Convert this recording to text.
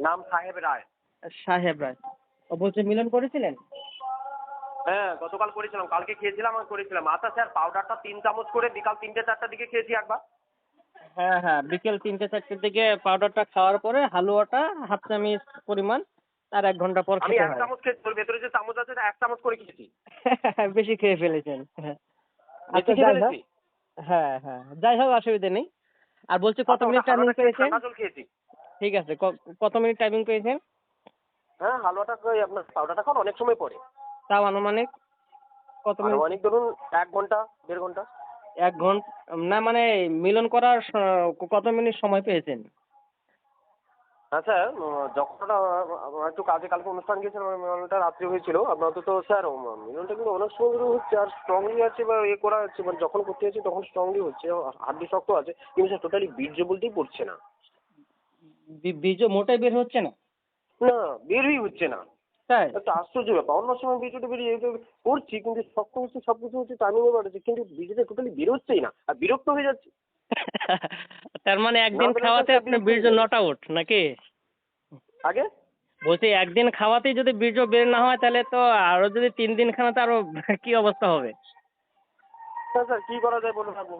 নাম সাহেব রায়। সাহেব রায়। ও বলছে মিলন করেছিলেন? হ্যাঁ গতকাল করেছিলাম। কালকে খেয়েছিলাম আর করেছিলাম। আচ্ছা স্যার পাউডারটা তিন চামচ করে বিকাল তিনটে চারটার দিকে খেয়েছি একবার। হ্যাঁ হ্যাঁ বিকেল তিনটে চারটের দিকে পাউডারটা খাওয়ার পরে হালুয়াটা হাফ চামচ পরিমাণ আর এক ঘণ্টা পর আমি এক চামচ খেয়েছি ওর ভেতরে যে চামচ আছে এক চামচ করে খেয়েছি। বেশি খেয়ে ফেলেছেন। হ্যাঁ। আচ্ছা? হ্যাঁ হ্যাঁ। যাই হোক অসুবিধা নেই। আর বলছি কত মিনিট টাইমিং পেয়েছেন খেয়েছি। ঠিক আছে কত মিনিট টাইমিং পেয়েছেন হ্যাঁ হালুয়াটা ওই আপনার পাউডারটা খান অনেক সময় পরে তাও আনুমানিক কত মিনিট? অনেক ধরুন এক ঘণ্টা দেড় ঘণ্টা। এক ঘণ্টা না মানে মিলন করার কত মিনিট সময় পেয়েছেন? হ্যাঁ স্যার যখন একটু কাজে কালকে অনুষ্ঠান গিয়েছিলাম মিলনটা রাত্রি হয়েছিল। আপনার তো স্যার মিলনটা কিন্তু অনেক সময় ধরে হচ্ছে আর স্ট্রংলি আছে বা এ করা আছে মানে যখন করতে যাচ্ছি তখন স্ট্রংলি হচ্ছে হাড্ডি শক্ত আছে কিন্তু স্যার টোটালি বীর্য বলতেই পড়ছে না। বীজ মোটাই বের হচ্ছে না? না বেরই হচ্ছে না। তাই? একটা আশ্চর্য ব্যাপার। অন্য সময় বীজটা বেরিয়ে যেতে করছি কিন্তু শক্ত হচ্ছে সব কিছু হচ্ছে টাইমিংয়ে বাড়ছে কিন্তু বীজটা টোটালি বেরোচ্ছেই না আর বিরক্ত হয়ে যাচ্ছে। তার মানে একদিন খাওয়াতে আপনার বীর্য হয়ে নট আউট নাকি? আগে? বলছি একদিন খাওয়াতেই যদি বীর্য বের না হয় তাহলে তো আরও যদি তিন দিন খাওয়াতে আরও কি অবস্থা হবে? স্যার কি করা যায় বলুন আপনি?